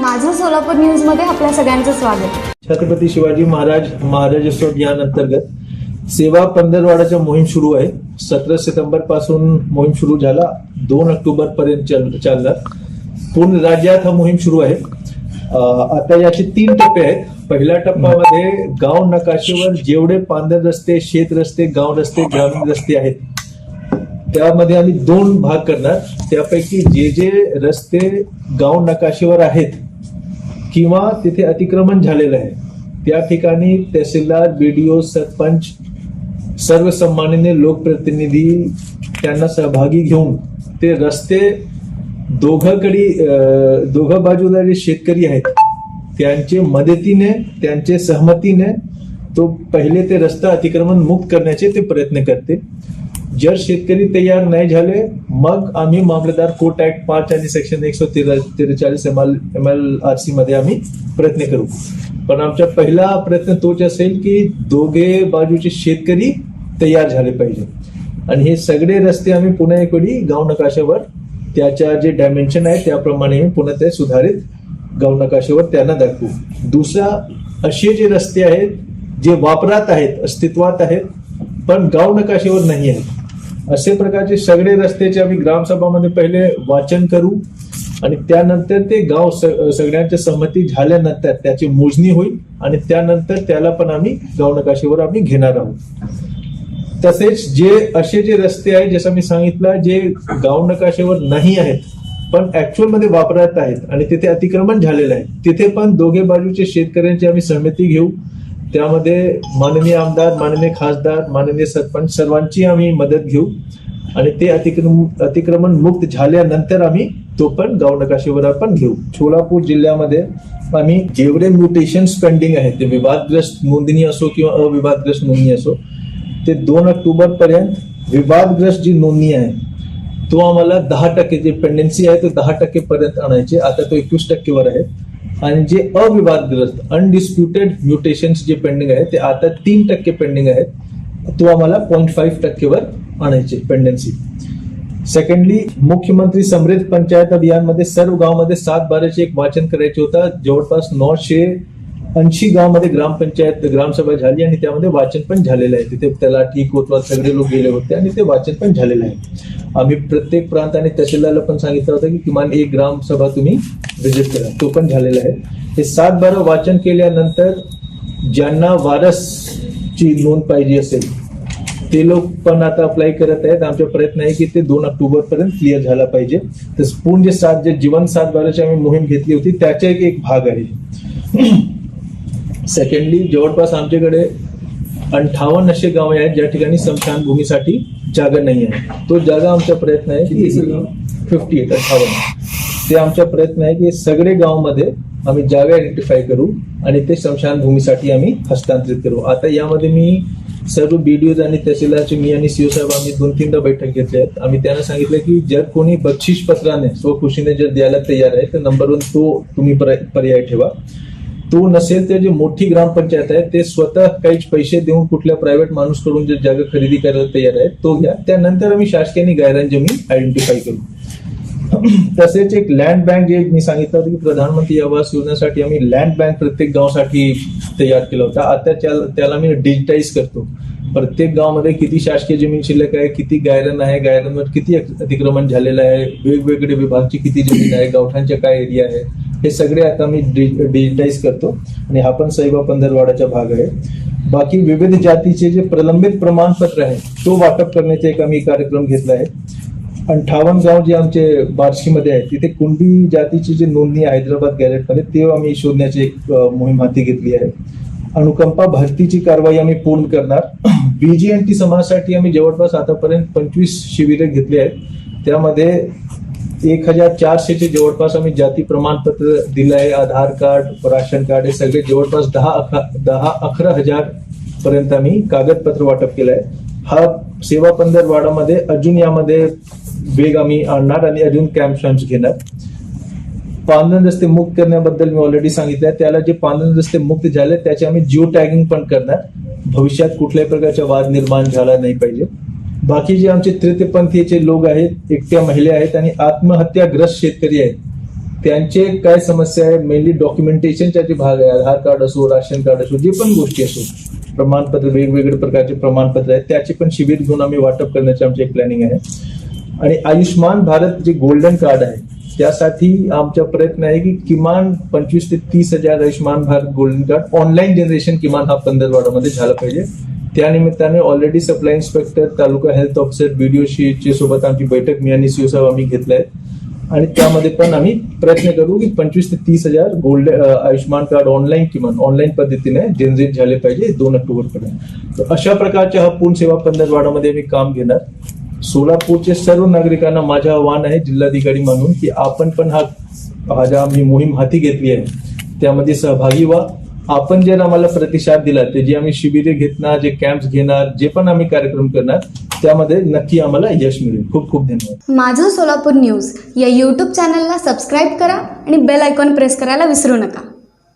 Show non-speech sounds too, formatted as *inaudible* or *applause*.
माझं सोलापूर न्यूजमध्ये आपल्या सगळ्यांचं स्वागत. छत्रपती शिवाजी महाराज महाराजोत्सव अंतर्गत सेवा पंधरवाडाच्या मोहीम सुरू आहे. सतरा सप्टेंबरपासून मोहीम सुरू झाला. दोन ऑक्टोबर पर्यंत चालणार. पूर्ण राज्यात हा मोहीम सुरू आहे. आता याचे तीन टप्पे आहेत. पहिल्या टप्प्यामध्ये गाव नकाशेवर जेवढे पांढर रस्ते शेत रस्ते गाव रस्ते ग्रामीण रस्ते आहेत त्यामध्ये आम्ही दोन भाग करणार. त्यापैकी जे जे रस्ते गाव नकाशेवर आहेत किंवा तिथे अतिक्रमण झालेलं आहे. त्या ठिकाणी तहसीलदार बीडीओ सरपंच सर्व सन्माननीय लोकप्रतिनिधी त्यांना सहभागी घेऊन ते रस्ते दोघांकडे दोघं बाजूला जे शेतकरी आहेत त्यांचे मदतीने त्यांचे सहमतीने तो पहिले ते रस्ता अतिक्रमण मुक्त करण्याचे ते प्रयत्न करते. जर शेतकरी तयार नाही झाले मग आम्ही मामलेदार कोर्ट ऍक्ट पाच आणि सेक्शन एकशे त्रेचाळीस M L M L R C मध्ये आम्ही प्रयत्न करू. पण आमचा पहिला प्रयत्न तोच असेल की दोघे बाजूचे शेतकरी तयार झाले पाहिजे. आणि हे सगळे रस्ते आम्ही पुन्हा एक वेळी गाव नकाशावर त्याच्या जे डायमेन्शन आहे त्याप्रमाणे पुन्हा ते सुधारित गाव नकाशावर त्यांना दाखवू. दुसरा असे जे रस्ते आहेत जे वापरात आहेत अस्तित्वात आहेत पण गाव नकाशावर नाही आहेत असे प्रकारचे सगळे रस्त्याचे आम्ही ग्रामसभामध्ये पहिले वाचन करू आणि त्यानंतर ते गाव सगळ्यांच्या संमती झाल्यानंतर त्याची मोजणी होईल आणि त्यानंतर त्याला पण आम्ही गाव नकाशेवर आम्ही घेणार आहोत. तसेच जे असे जे रस्ते आहेत जसं मी सांगितलं जे गाव नकाशेवर नाही आहेत पण ऍक्च्युअलमध्ये वापरत आहेत आणि तिथे अतिक्रमण झालेलं आहे तिथे पण दोघे बाजूचे शेतकऱ्यांची आम्ही संमती घेऊ. त्यामध्ये माननीय आमदार माननीय खासदार माननीय सरपंच सर्वांची आम्ही मदत घेऊ. आणि ते अतिक्रम अतिक्रमण मुक्त झाल्यानंतर आम्ही तो पण गाव नकाशेवर आपण घेऊ. सोलापूर जिल्ह्यामध्ये आम्ही जेवढे म्युटेशन पेंडिंग आहेत ते विवादग्रस्त नोंदणी असो किंवा अविवादग्रस्त नोंदणी असो ते दोन ऑक्टोबर पर्यंत विवादग्रस्त जी नोंदणी आहे तो आम्हाला दहा टक्के जे पेंडन्सी आहे तो दहा टक्के पर्यंत आणायचे. आता तो एकवीस टक्केवर आहे. आणि जे अविवादग्रस्त अनडिस्प्युटेड म्युटेशन्स जे पेंडिंग आहे ते आता तीन टक्के पेंडिंग आहेत. तो आम्हाला पॉईंट फाईव्ह टक्केवर आणायचे पेंडन्सी सेकंडली मुख्यमंत्री समृद्ध पंचायत अभियानमध्ये सर्व गावामध्ये सात बाराचे एक वाचन करायचे होता. जवळपास नऊशे ऐंशी गावामध्ये ग्रामपंचायत ग्रामसभा झाली आणि त्यामध्ये वाचन पण झालेलं आहे. तिथे त्याला ठीक होत सगळे लोक गेले होते आणि ते वाचन पण झालेलं आहे. आम्ही प्रत्येक प्रांत आणि तहसीलदारला पण सांगितलं होतं की किमान एक ग्रामसभा तुम्ही व्हिजिट करा. तो पण झालेला आहे. हे सात बारा वाचन केल्यानंतर ज्यांना वारसची नोंद पाहिजे असेल ते लोक पण आता अप्लाय करत आहेत. आमचा प्रयत्न आहे की ते दोन ऑक्टोबर पर्यंत क्लिअर झाला पाहिजे. तर पूर्ण जे सात जे जीवन सात बाराची आम्ही मोहीम घेतली होती त्याचा एक एक भाग आहे. सेकंडली जवळपास आमच्याकडे अंठावन्न असे गाव आहेत ज्या ठिकाणी स्मशानभूमीसाठी जागा नाही आहे. तो जागा आमचा प्रयत्न आहे की फिफ्टी एट अठ्ठावन्न ते आमचा प्रयत्न आहे की सगळे गावमध्ये आम्ही जागा आयडेंटिफाय करू आणि ते स्मशानभूमीसाठी आम्ही हस्तांतरित करू. आता यामध्ये मी सर्व बीडीओज आणि तहसीलदारचे मी आणि सीओ साहेब आम्ही दोन तीनदा बैठक घेतल्या आहेत. आम्ही त्यांना सांगितलं की जर कोणी बक्षीस पत्राने स्वखुशीने जर द्यायला तयार आहे तर नंबर वन तो तुम्ही पर्याय पर्याय ठेवा. तो नसेल तर जे मोठी ग्रामपंचायत आहे ते स्वतः काहीच पैसे देऊन कुठल्या प्रायव्हेट माणूस जे जागा खरेदी करायला तयार आहे तो घ्या. त्यानंतर आम्ही शासकीय गायरान जमीन आयडेंटिफाय करू. तसेच एक लँड बँक जे मी सांगितलं होतं की प्रधानमंत्री आवास योजनेसाठी आम्ही लँड बँक प्रत्येक गावासाठी तयार केला होता. आता त्याला मी डिजिटाईज करतो. प्रत्येक गावामध्ये किती शासकीय जमीन शिल्लक आहे किती गायरन आहे गायरनवर किती अतिक्रमण झालेलं आहे वेगवेगळे विभागची किती जमीन आहे गावठांच्या काय एरिया आहे हे सगळे आता मी डिजिटाईज करतो. आणि हा पण साईबा पंधरवाडाचा भाग आहे. बाकी विविध जातीचे जे प्रलंबित प्रमाणपत्र आहे तो वाटप करण्याचा एक आम्ही कार्यक्रम घेतला आहे. अंठावन्न गाव जे आमचे बार्शीमध्ये आहे तिथे कुंडी जातीची जी नोंदणी हैदराबाद गॅलेटमध्ये ते आम्ही शोधण्याची एक मोहीम हाती घेतली आहे. अनुकंपा भरतीची कारवाई आम्ही पूर्ण करणार. *clears throat* बीजीएनटी समाजासाठी आम्ही जवळपास आतापर्यंत पंचवीस शिबिरे घेतली आहेत. त्यामध्ये एक हजार चारशेचे जवळपास आम्ही जाती प्रमाणपत्र दिलं आहे आधार कार्ड राशन कार्ड हे सगळे जवळपास दहा अकरा दहा अकरा हजार पर्यंत आम्ही कागदपत्र वाटप केलं आहे. हा सेवा पंधरवाडामध्ये अजून यामध्ये वेग आम्ही आणणार आणि अजून कॅम्प घेणार. पांढरण रस्ते मुक्त करण्याबद्दल मी ऑलरेडी सांगितलं त्याला जे पांदन रस्ते मुक्त झाले त्याचे आम्ही जिओ टॅगिंग पण करणार. भविष्यात कुठल्याही प्रकारचा वाद निर्माण झाला नाही पाहिजे. बाकी जे आमचे तृतीयपंथीचे लोक आहेत एकट्या महिला आहेत आणि आत्महत्याग्रस्त शेतकरी आहेत त्यांचे काय समस्या आहे? मेनली डॉक्युमेंटेशनचा जे भाग आहे आधार कार्ड असो राशन कार्ड असो जे पण गोष्टी असो प्रमाणपत्र वेगवेगळे प्रकारचे प्रमाणपत्र आहेत त्याचे पण शिबिर घेऊन आम्ही वाटप करण्याचे आमचे एक प्लॅनिंग आहे. आणि आयुष्मान भारत जे गोल्डन कार्ड आहे त्यासाठी आमचा प्रयत्न आहे की किमान पंचवीस ते तीस हजार Ayushman Bharat golden card online generation किमान हा पंधरवाडामध्ये झालं पाहिजे. त्यानिमित्ताने already supply inspector taluka health officer BDO सोबत आमची बैठक मी आणि सीओ साहेब आम्ही घेतल्या आहेत आणि त्यामध्ये पण आम्ही प्रयत्न करू की पंचवीस ते तीस हजार गोल्ड आयुष्मान कार्ड ऑनलाईन किमान ऑनलाईन पद्धतीने जनरेट झाले पाहिजे दोन ऑक्टोबर पर्यंत. तर अशा प्रकारच्या हा पूर्ण सेवा पंधरवाडामध्ये मी काम घेणार. सोलापूरचे सर्व नागरिकांना माझं आव्हान आहे जिल्हाधिकारी म्हणून की आपण पण हा हा ज्या आम्ही मोहीम हाती घेतली आहे त्यामध्ये सहभागी व्हा. आपण जे आम्हाला प्रतिसाद दिला ते जे आम्ही शिबिरे घेणार जे कॅम्प्स घेणार जे पण आम्ही कार्यक्रम करणार त्यामध्ये नक्की आम्हाला यश मिळेल. खूप खूप धन्यवाद. माझं सोलापूर न्यूज या यूट्यूब चॅनलला सबस्क्राईब करा आणि बेल आयकॉन प्रेस करायला विसरू नका.